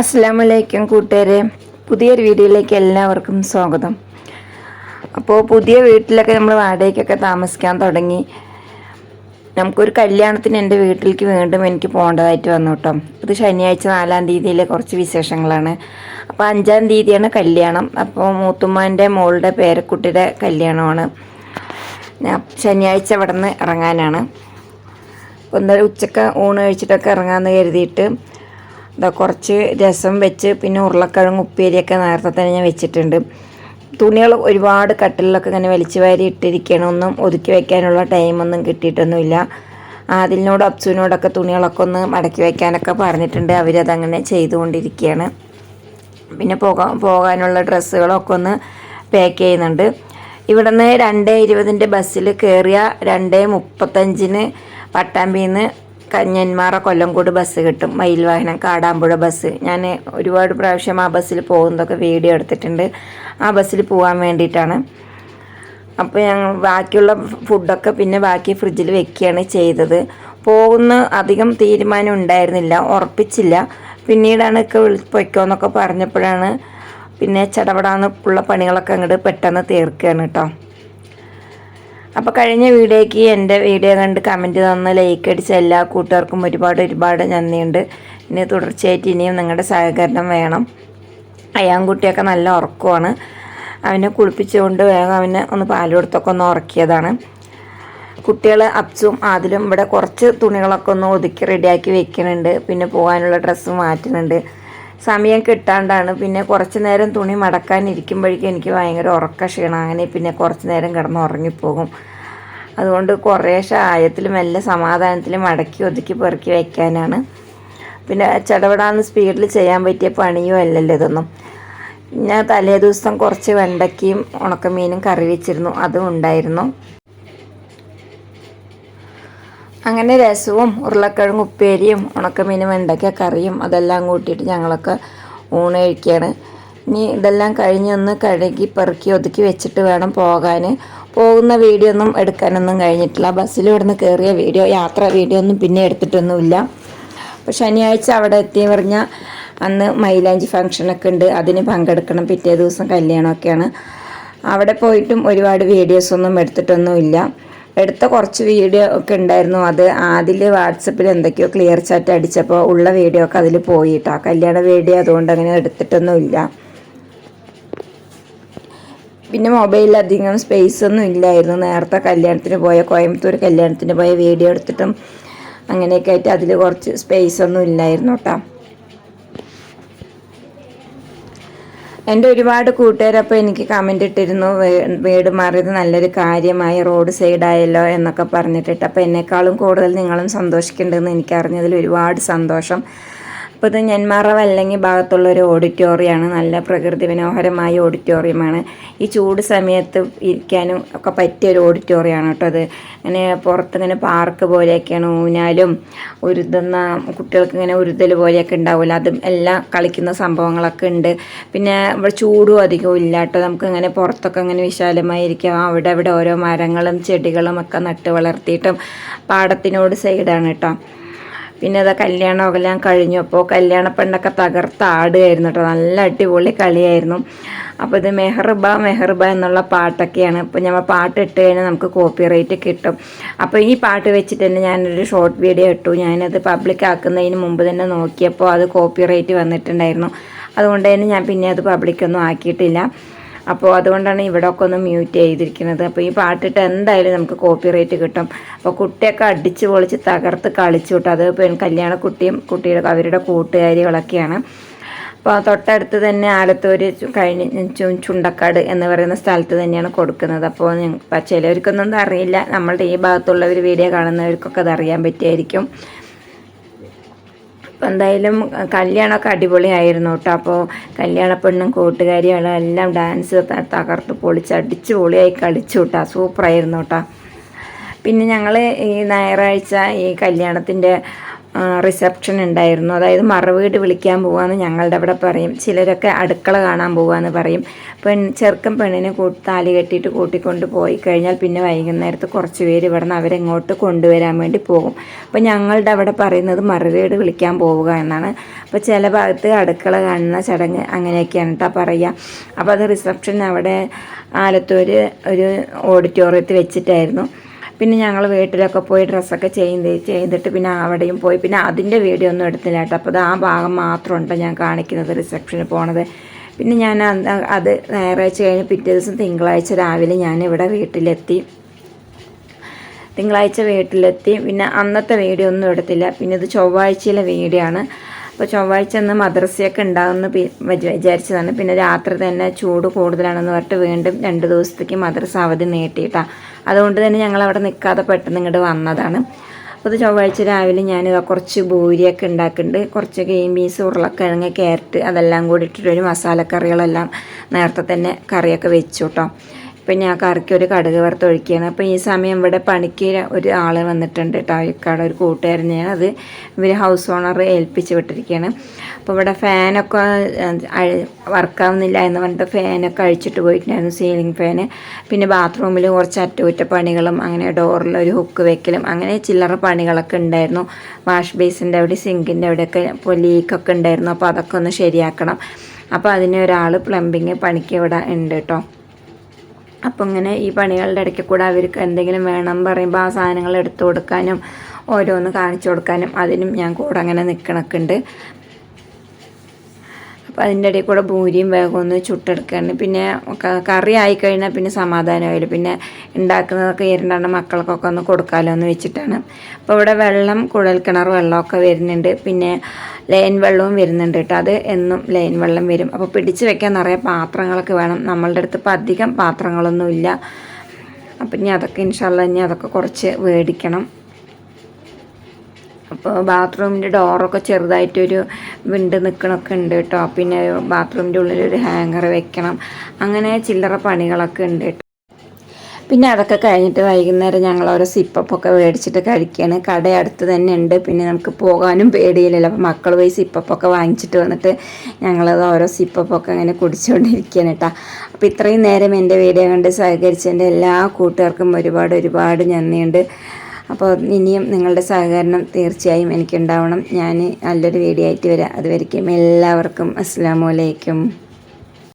അസ്സാമലൈക്കും കൂട്ടുകാരെ. പുതിയൊരു വീഡിയോയിലേക്ക് എല്ലാവർക്കും സ്വാഗതം. അപ്പോൾ പുതിയ വീട്ടിലൊക്കെ നമ്മൾ വാടകയ്ക്കൊക്കെ താമസിക്കാൻ തുടങ്ങി. നമുക്കൊരു കല്യാണത്തിന് എന്റെ വീട്ടിലേക്ക് വീണ്ടും എനിക്ക് പോകേണ്ടതായിട്ട് വന്നു കേട്ടോ. ഇത് ശനിയാഴ്ച നാലാം തീയതിയിലെ കുറച്ച് വിശേഷങ്ങളാണ്. അപ്പോൾ അഞ്ചാം തീയതിയാണ് കല്യാണം. അപ്പോൾ മൂത്തുമ്മാന്റെ മോളുടെ പേരക്കുട്ടിയുടെ കല്യാണമാണ്. ഞാൻ ശനിയാഴ്ച അവിടെ നിന്ന് ഇറങ്ങാനാണ്. എന്തായാലും ഉച്ചയ്ക്ക് ഊണ് കഴിച്ചിട്ടൊക്കെ ഇറങ്ങാമെന്ന് കരുതിയിട്ട് ഇതാ കുറച്ച് രസം വെച്ച് പിന്നെ ഉരുളക്കിഴങ്ങ് ഉപ്പേരിയൊക്കെ നേരത്തെ തന്നെ ഞാൻ വെച്ചിട്ടുണ്ട്. തുണികൾ ഒരുപാട് കട്ടിലൊക്കെ ഇങ്ങനെ വലിച്ചു വാരി ഇട്ടിരിക്കണമെന്നും ഒതുക്കി വയ്ക്കാനുള്ള ടൈമൊന്നും കിട്ടിയിട്ടൊന്നുമില്ല. ആദിലിനോട് അപ്സുവിനോടൊക്കെ തുണികളൊക്കെ ഒന്ന് മടക്കി വയ്ക്കാനൊക്കെ പറഞ്ഞിട്ടുണ്ട്. അവരതങ്ങനെ ചെയ്തുകൊണ്ടിരിക്കുകയാണ് പിന്നെ പോകാൻ പോകാനുള്ള ഡ്രസ്സുകളൊക്കെ ഒന്ന് പാക്ക് ചെയ്യുന്നുണ്ട്. ഇവിടുന്ന് രണ്ട് ഇരുപതിന്റെ ബസ്സിൽ കയറിയ രണ്ട് മുപ്പത്തഞ്ചിന് പട്ടാമ്പിയിൽ നിന്ന് കഞ്ഞന്മാറ കൊല്ലംകോട് ബസ് കിട്ടും. മയിൽ വാഹനം കാടാമ്പുഴ ബസ് ഞാൻ ഒരുപാട് പ്രാവശ്യം ആ ബസ്സിൽ പോകുന്നതൊക്കെ വീഡിയോ എടുത്തിട്ടുണ്ട്. ആ ബസ്സിൽ പോകാൻ വേണ്ടിയിട്ടാണ്. അപ്പോൾ ഞങ്ങൾ ബാക്കിയുള്ള ഫുഡൊക്കെ പിന്നെ ബാക്കി ഫ്രിഡ്ജിൽ വെക്കുകയാണ് ചെയ്തത്. പോകുന്ന അധികം തീരുമാനം ഉണ്ടായിരുന്നില്ല ഉറപ്പിച്ചില്ല. പിന്നീടാണ് ഒക്കെ വിളി പൊയ്ക്കോന്നൊക്കെ പറഞ്ഞപ്പോഴാണ് പിന്നെ ചടപടാന്ന് ഉള്ള പണികളൊക്കെ അങ്ങോട്ട് പെട്ടെന്ന് തീർക്കുകയാണ് കേട്ടോ അപ്പോൾ കഴിഞ്ഞ വീഡിയോയ്ക്ക് എന്റെ വീഡിയോ കണ്ട് കമന്റ് തന്ന് ലൈക്ക് അടിച്ച എല്ലാ കൂട്ടുകാർക്കും ഒരുപാട് ഒരുപാട് നന്ദിയുണ്ട്. ഇനി തുടർച്ചയായിട്ട് ഇനിയും നിങ്ങളുടെ സഹകരണം വേണം. അയാൻകുട്ടിയൊക്കെ നല്ല ഉറക്കമാണ്. അവനെ കുളിപ്പിച്ചുകൊണ്ട് വേഗം അവനെ ഒന്ന് പാൽ കൊടുത്തൊക്കെ ഒന്ന് ഉറക്കിയതാണ്. കുട്ടികൾ അപ്സും ആദിലും ഇവിടെ കുറച്ച് തുണികളൊക്കെ ഒന്ന് ഒതുക്കി റെഡിയാക്കി വെക്കുന്നുണ്ട്. പിന്നെ പോകാനുള്ള ഡ്രസ്സ് മാറ്റുന്നുണ്ട്. സമയം കിട്ടാണ്ടാണ്. പിന്നെ കുറച്ച് നേരം തുണി മടക്കാൻ ഇരിക്കുമ്പോഴേക്കും എനിക്ക് ഭയങ്കര ഉറക്ക ക്ഷീണം. അങ്ങനെ പിന്നെ കുറച്ച് നേരം കിടന്ന് ഉറങ്ങിപ്പോകും. അതുകൊണ്ട് കുറേശ്ശെ ആയത്തിൽ മെല്ലെ സമാധാനത്തിൽ മടക്കി ഒതുക്കി പെറുക്കി വയ്ക്കാനാണ് പിന്നെ ചടപടാന്ന് സ്പീഡിൽ ചെയ്യാൻ പറ്റിയ പണിയും അല്ലല്ലോ ഇതൊന്നും. ഞാൻ തലേ ദിവസം കുറച്ച് വെണ്ടയ്ക്കയും ഉണക്കമീനും കറി വെച്ചിരുന്നു. അതും ഉണ്ടായിരുന്നു. അങ്ങനെ രസവും ഉരുളക്കിഴങ്ങ് ഉപ്പേരിയും ഉണക്കമീനും വെണ്ടയ്ക്ക കറിയും അതെല്ലാം കൂട്ടിയിട്ട് ഞങ്ങളൊക്കെ ഊണ് കഴിക്കുകയാണ് ഇനി ഇതെല്ലാം കഴിഞ്ഞൊന്ന് കഴുകി പെറുക്കി ഒതുക്കി വെച്ചിട്ട് വേണം പോകാൻ. പോകുന്ന വീഡിയോ ഒന്നും എടുക്കാനൊന്നും കഴിഞ്ഞിട്ടില്ല. ബസ്സിൽ ഇവിടുന്ന് കയറിയ വീഡിയോ യാത്ര വീഡിയോ ഒന്നും പിന്നെ എടുത്തിട്ടൊന്നുമില്ല. അപ്പോൾ ശനിയാഴ്ച അവിടെ എത്തി പറഞ്ഞാൽ അന്ന് മൈലാഞ്ചി ഫംഗ്ഷനൊക്കെ ഉണ്ട്. അതിന് പങ്കെടുക്കണം. പിറ്റേ ദിവസം കല്യാണമൊക്കെയാണ്. അവിടെ പോയിട്ടും ഒരുപാട് വീഡിയോസൊന്നും എടുത്തിട്ടൊന്നുമില്ല. എടുത്ത കുറച്ച് വീഡിയോ ഒക്കെ ഉണ്ടായിരുന്നു. അത് അതിൽ വാട്സപ്പിൽ എന്തൊക്കെയോ ക്ലിയർ ചാറ്റ് അടിച്ചപ്പോൾ ഉള്ള വീഡിയോ ഒക്കെ അതിൽ പോയിട്ടാ. കല്യാണ വീഡിയോ അതുകൊണ്ട് അങ്ങനെ എടുത്തിട്ടൊന്നുമില്ല പിന്നെ മൊബൈലിൽ അധികം സ്പേസ് ഒന്നും ഇല്ലായിരുന്നു. നേരത്തെ കല്യാണത്തിന് പോയ കോയമ്പത്തൂർ കല്യാണത്തിന് പോയ വീഡിയോ എടുത്തിട്ടും അങ്ങനെയൊക്കെ ആയിട്ട് അതിൽ കുറച്ച് സ്പേസ് ഒന്നും ഇല്ലായിരുന്നു കേട്ടോ എന്റെ ഒരുപാട് കൂട്ടുകാരപ്പോൾ എനിക്ക് കമന്റ് ഇട്ടിരുന്നു വീട് മാറിയത് നല്ലൊരു കാര്യമായി റോഡ് സൈഡായല്ലോ എന്നൊക്കെ പറഞ്ഞിട്ടിട്ട്. അപ്പോൾ എന്നെക്കാളും കൂടുതൽ നിങ്ങളും സന്തോഷിക്കേണ്ടതെന്ന് എനിക്കറിഞ്ഞതിൽ ഒരുപാട് സന്തോഷം. അപ്പോൾ ഇത് നെന്മാറ വല്ലങ്ങി ഭാഗത്തുള്ള ഒരു ഓഡിറ്റോറിയമാണ്. നല്ല പ്രകൃതി മനോഹരമായ ഓഡിറ്റോറിയമാണ്. ഈ ചൂട് സമയത്ത് ഇരിക്കാനും ഒക്കെ പറ്റിയ ഒരു ഓഡിറ്റോറിയമാണ് കേട്ടോ അത്. ഇങ്ങനെ പുറത്തിങ്ങനെ പാർക്ക് പോലെയൊക്കെയാണ് ഊഞ്ഞാലും ഉരുതുന്ന കുട്ടികൾക്ക് ഇങ്ങനെ ഉരുതൽ പോലെയൊക്കെ ഉണ്ടാവില്ല അതും എല്ലാം കളിക്കുന്ന സംഭവങ്ങളൊക്കെ ഉണ്ട്. പിന്നെ ഇവിടെ ചൂടും അധികവും ഇല്ല കേട്ടോ. നമുക്ക് ഇങ്ങനെ പുറത്തൊക്കെ ഇങ്ങനെ വിശാലമായിരിക്കാം അവിടെ ഇവിടെ ഓരോ മരങ്ങളും ചെടികളും ഒക്കെ നട്ട് വളർത്തിയിട്ടും പാടത്തിനോട് സൈഡാണ് കേട്ടോ. പിന്നെ അത് കല്യാണമൊക്കെ എല്ലാം കഴിഞ്ഞു. അപ്പോൾ കല്യാണ പെണ്ണൊക്കെ തകർത്ത് ആടുകയായിരുന്നു കേട്ടോ. നല്ല അടിപൊളി കളിയായിരുന്നു. അപ്പോൾ ഇത് മെഹർബ മെഹർബ എന്നുള്ള പാട്ടൊക്കെയാണ്. ഇപ്പോൾ നമ്മൾ പാട്ട് ഇട്ട് കഴിഞ്ഞാൽ നമുക്ക് കോപ്പി റേറ്റ് കിട്ടും. അപ്പോൾ ഈ പാട്ട് വെച്ചിട്ട് തന്നെ ഞാനൊരു ഷോർട്ട് വീഡിയോ ഇട്ടു. ഞാനത് പബ്ലിക് ആക്കുന്നതിന് മുമ്പ് തന്നെ നോക്കിയപ്പോൾ അത് കോപ്പി റേറ്റ് വന്നിട്ടുണ്ടായിരുന്നു. അതുകൊണ്ട് തന്നെ ഞാൻ പിന്നെ അത് പബ്ലിക്കൊന്നും ആക്കിയിട്ടില്ല. അപ്പോൾ അതുകൊണ്ടാണ് ഇവിടെ ഒക്കെ ഒന്ന് മ്യൂട്ട് ചെയ്തിരിക്കുന്നത്. അപ്പോൾ ഈ പാട്ടിട്ട് എന്തായാലും നമുക്ക് കോപ്പി റേറ്റ് കിട്ടും. അപ്പോൾ കുട്ടിയൊക്കെ അടിച്ച് പൊളിച്ച് തകർത്ത് കളിച്ചു വിട്ടു. അത് പെൺ കല്യാണ കുട്ടിയും കുട്ടിയുടെ അവരുടെ കൂട്ടുകാരികളൊക്കെയാണ്. അപ്പോൾ തൊട്ടടുത്ത് തന്നെ ആലത്തൂർ കഴിഞ്ഞ് ചുണ്ടക്കാട് എന്ന് പറയുന്ന സ്ഥലത്ത് തന്നെയാണ് കൊടുക്കുന്നത്. അപ്പോൾ ചിലവർക്കൊന്നും അറിയില്ല. നമ്മളുടെ ഈ ഭാഗത്തുള്ളവർ വീഡിയോ കാണുന്നവർക്കൊക്കെ അത് അറിയാൻ പറ്റിയായിരിക്കും. അപ്പം എന്തായാലും കല്യാണമൊക്കെ അടിപൊളിയായിരുന്നു കേട്ടോ. അപ്പോൾ കല്യാണ പെണ്ണും കൂട്ടുകാരികളും എല്ലാം ഡാൻസ് തകർത്ത് പൊളിച്ച് അടിച്ച് പൊളിയായി കളിച്ചു കേട്ടോ. സൂപ്പറായിരുന്നു കേട്ടോ. പിന്നെ ഞങ്ങൾ ഈ ഞായറാഴ്ച ഈ കല്യാണത്തിന്റെ റിസപ്ഷൻ ഉണ്ടായിരുന്നു. അതായത് മറവീട് വിളിക്കാൻ പോവാന്ന് ഞങ്ങളുടെ അവിടെ പറയും. ചിലരൊക്കെ അടുക്കള കാണാൻ പോവാന്ന് പറയും. പെൺ ചെറുക്കം പെണ്ണിനെ കൂട്ടി താലി കെട്ടിയിട്ട് കൂട്ടിക്കൊണ്ട് പോയി കഴിഞ്ഞാൽ പിന്നെ വൈകുന്നേരത്ത് കുറച്ച് പേര് ഇവിടെ നിന്ന് അവരെങ്ങോട്ട് കൊണ്ടുവരാൻ വേണ്ടി പോകും. അപ്പോൾ ഞങ്ങളുടെ അവിടെ പറയുന്നത് മറവീട് വിളിക്കാൻ പോവുക എന്നാണ്. അപ്പോൾ ചില ഭാഗത്ത് അടുക്കള കാണുന്ന ചടങ്ങ് അങ്ങനെയൊക്കെയാണ് കേട്ടോ പറയുക അപ്പോൾ അത് റിസപ്ഷൻ അവിടെ ആലത്തൂർ ഒരു ഓഡിറ്റോറിയത്തിൽ വെച്ചിട്ടായിരുന്നു. പിന്നെ ഞങ്ങൾ വീട്ടിലൊക്കെ പോയി ഡ്രസ്സൊക്കെ ചെയ്ത് ചെയ്തിട്ട് പിന്നെ അവിടെയും പോയി. പിന്നെ അതിന്റെ വീഡിയോ ഒന്നും എടുത്തില്ല കേട്ടോ. അപ്പോൾ അത് ആ ഭാഗം മാത്രമുണ്ട് ഞാൻ കാണിക്കുന്നത് റിസപ്ഷന് പോണത്. പിന്നെ ഞാൻ അത് ഞായറാഴ്ച കഴിഞ്ഞ് പിറ്റേ ദിവസം തിങ്കളാഴ്ച രാവിലെ ഞാൻ ഇവിടെ വീട്ടിലെത്തി. തിങ്കളാഴ്ച വീട്ടിലെത്തി. പിന്നെ അന്നത്തെ വീഡിയോ ഒന്നും എടുത്തില്ല. പിന്നെ ഇത് ചൊവ്വാഴ്ചയിലെ വീഡിയോ ആണ്. അപ്പോൾ ചൊവ്വാഴ്ച അന്ന് മദ്രസയൊക്കെ വിചാ- വിചാരിച്ചതാണ്. പിന്നെ രാത്രി തന്നെ ചൂട് കൂടുതലാണെന്ന് പറഞ്ഞിട്ട് വീണ്ടും രണ്ട് ദിവസത്തേക്ക് മദ്രസ അവധി നീട്ടിയിട്ടാണ് അതുകൊണ്ട് തന്നെ ഞങ്ങൾ അവിടെ നിൽക്കാതെ പെട്ടെന്ന് ഇങ്ങോട്ട് വന്നതാണ്. അപ്പോൾ ചൊവ്വാഴ്ച രാവിലെ ഞാൻ കുറച്ച് ബൂരിയൊക്കെ ഉണ്ടാക്കുന്നുണ്ട്. കുറച്ച് ഗ്രീൻ പീസ് ഉരുളക്കിഴങ്ങ് ക്യാരറ്റ് അതെല്ലാം കൂടി ഇട്ടിട്ടൊരു മസാലക്കറികളെല്ലാം നേരത്തെ തന്നെ കറിയൊക്കെ വെച്ചു കേട്ടോ ഇപ്പം ഞാൻ കറിക്ക് ഒരു കടുക് വറുത്തൊഴിക്കുകയാണ് അപ്പം അപ്പോൾ ഈ സമയം ഇവിടെ പണിക്ക് ഒരു ആൾ വന്നിട്ടുണ്ട് കേട്ടോ. ഒരു ഒരു ഞാൻ അത് ഇവർ ഹൗസ് ഓണർ ഏൽപ്പിച്ച് വിട്ടിരിക്കുകയാണ്. അപ്പോൾ ഇവിടെ ഫാനൊക്കെ വർക്കാവുന്നില്ല എന്ന് പറഞ്ഞിട്ട് ഫാനൊക്കെ അഴിച്ചിട്ട് പോയിട്ടുണ്ടായിരുന്നു സീലിംഗ് ഫാന് പിന്നെ ബാത്റൂമിൽ കുറച്ച് അറ്റകുറ്റപ്പണികളും അങ്ങനെ ഡോറിൽ ഒരു ഹുക്ക് വെക്കലും അങ്ങനെ ചില്ലറ പണികളൊക്കെ ഉണ്ടായിരുന്നു. വാഷ് ബേസിന്റെ അവിടെ സിങ്കിന്റെ അവിടെയൊക്കെ ഇപ്പോൾ ലീക്കൊക്കെ ഉണ്ടായിരുന്നു. അപ്പോൾ അതൊക്കെ ഒന്ന് ശരിയാക്കണം. അപ്പോൾ അതിന് ഒരാൾ പ്ലംബിങ് പണിക്ക് ഇവിടെ ഉണ്ട് കേട്ടോ. അപ്പം ഇങ്ങനെ ഈ പണികളുടെ ഇടയ്ക്ക് കൂടെ അവർക്ക് എന്തെങ്കിലും വേണം പറയുമ്പോൾ ആ സാധനങ്ങൾ എടുത്തു കൊടുക്കാനും ഓരോന്ന് കാണിച്ചു കൊടുക്കാനും അതിനും ഞാൻ കൂടെ അങ്ങനെ നിൽക്കണൊക്കെ ഉണ്ട്. അപ്പോൾ അതിന്റെ ഇടയിൽ കൂടെ ഭൂരിയും വേഗം ഒന്ന് ചുട്ടെടുക്കുകയാണ് പിന്നെ കറി ആയിക്കഴിഞ്ഞാൽ പിന്നെ സമാധാനമായില്ല? പിന്നെ ഉണ്ടാക്കുന്നതൊക്കെ ഇരുണ്ടാണ് മക്കൾക്കൊക്കെ ഒന്ന് കൊടുക്കാമല്ലോ എന്ന് വെച്ചിട്ടാണ്. അപ്പോൾ ഇവിടെ വെള്ളം കുഴൽ കിണർ വെള്ളമൊക്കെ വരുന്നുണ്ട്. പിന്നെ ലൈൻ വെള്ളവും വരുന്നുണ്ട് കേട്ടോ. അത് എന്നും ലൈൻ വെള്ളം വരും. അപ്പോൾ പിടിച്ച് വെക്കാൻ നിറയെ പാത്രങ്ങളൊക്കെ വേണം. നമ്മളുടെ അടുത്ത് ഇപ്പോൾ അധികം പാത്രങ്ങളൊന്നുമില്ല. അപ്പം ഇനി അതൊക്കെ ഇൻഷാല്ല ഇനി അതൊക്കെ കുറച്ച് മേടിക്കണം അപ്പോൾ ബാത്റൂമിന്റെ ഡോറൊക്കെ ചെറുതായിട്ടൊരു വിണ്ട് നിൽക്കണമൊക്കെ ഉണ്ട് കേട്ടോ. പിന്നെ ബാത്റൂമിന്റെ ഉള്ളിലൊരു ഹാങ്ങർ വെക്കണം. അങ്ങനെ ചില്ലറ പണികളൊക്കെ ഉണ്ട് കേട്ടോ. പിന്നെ അതൊക്കെ കഴിഞ്ഞിട്ട് വൈകുന്നേരം ഞങ്ങൾ ഓരോ സിപ്പപ്പൊക്കെ മേടിച്ചിട്ട് കഴിക്കുകയാണ് കട അടുത്ത് തന്നെ ഉണ്ട്. പിന്നെ നമുക്ക് പോകാനും പേടിയില്ലല്ലോ. അപ്പോൾ മക്കൾ പോയി സിപ്പപ്പൊക്കെ വാങ്ങിച്ചിട്ട് വന്നിട്ട് ഞങ്ങളത് ഓരോ സിപ്പപ്പൊക്കെ അങ്ങനെ കുടിച്ചുകൊണ്ടിരിക്കുകയാണ് കേട്ടോ. അപ്പോൾ ഇത്രയും നേരം എന്റെ വീഡിയോ കണ്ട് സഹകരിച്ചതിന്റെ എല്ലാ കൂട്ടുകാർക്കും ഒരുപാട് ഒരുപാട് നന്ദിയുണ്ട്. അപ്പോൾ ഇനിയും നിങ്ങളുടെ സഹകരണം തീർച്ചയായും എനിക്കുണ്ടാവണം. ഞാൻ നല്ലൊരു വീഡിയോ ആയിട്ട് വരാം. അതുവരയ്ക്കും എല്ലാവർക്കും അസ്സാം വലൈക്കും